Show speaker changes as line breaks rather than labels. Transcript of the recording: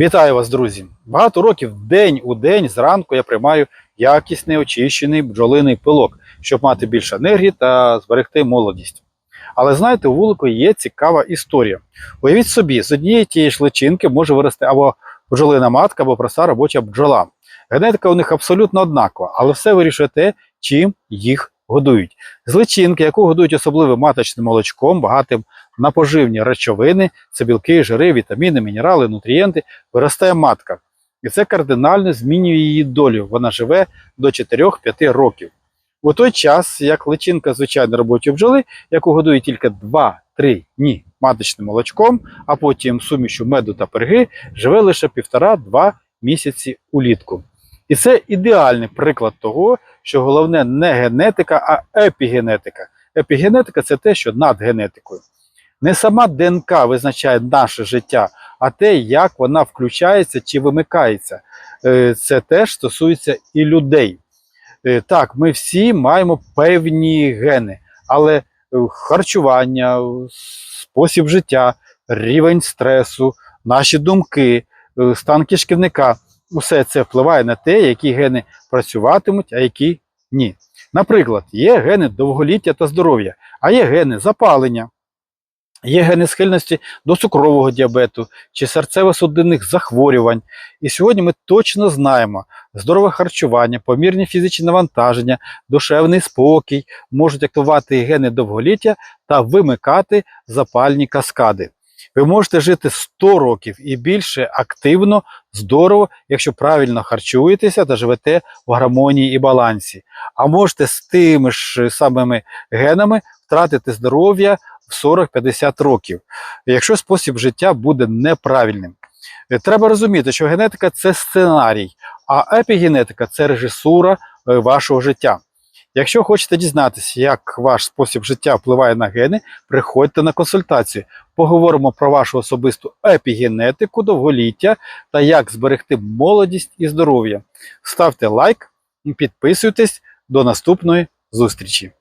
Вітаю вас, друзі! Багато років день у день зранку я приймаю якісний очищений бджолиний пилок, щоб мати більше енергії та зберегти молодість. Але знаєте, у вулику є цікава історія. Уявіть собі, з однієї тієї ж личинки може вирости або бджолина матка, або проста робоча бджола. Генетика у них абсолютно однакова, але все вирішує те, чим їх годують. З личинки, яку годують особливим маточним молочком, багатим на поживні речовини, це білки, жири, вітаміни, мінерали, нутрієнти, виростає матка. І це кардинально змінює її долю. Вона живе до 4-5 років. У той час, як личинка звичайно робочої бджоли, яку годують тільки 2-3 дні маточним молочком, а потім сумішю меду та перги, живе лише 1,5-2 місяці улітку. І це ідеальний приклад того, що головне не генетика, а епігенетика. Епігенетика це те, що над генетикою. Не сама ДНК визначає наше життя, а те, як вона включається чи вимикається. Е, Це теж стосується і людей. Е, Так, ми всі маємо певні гени, але е, харчування, спосіб життя, рівень стресу, наші думки, стан кишківника усе це впливає на те, які гени працюватимуть, а які ні. Наприклад, є гени довголіття та здоров'я, а є гени запалення. Є гени схильності до цукрового діабету чи серцево-судинних захворювань. І сьогодні ми точно знаємо, здорове харчування, помірні фізичні навантаження, душевний спокій можуть активувати гени довголіття та вимикати запальні каскади. Ви можете жити 100 років і більше активно, здорово, якщо правильно харчуєтеся та живете в гармонії і балансі. А можете з тими ж самими генами втратити здоров'я в 40-50 років, якщо спосіб життя буде неправильним. Е, Треба розуміти, що генетика це сценарій, а епігенетика це режисура е, вашого життя. Якщо хочете дізнатися, як ваш спосіб життя впливає на гени, приходьте на консультацію. Поговоримо про вашу особисту епігенетику, довголіття та як зберегти молодість і здоров'я. Ставте лайк, підписуйтесь. До наступної зустрічі!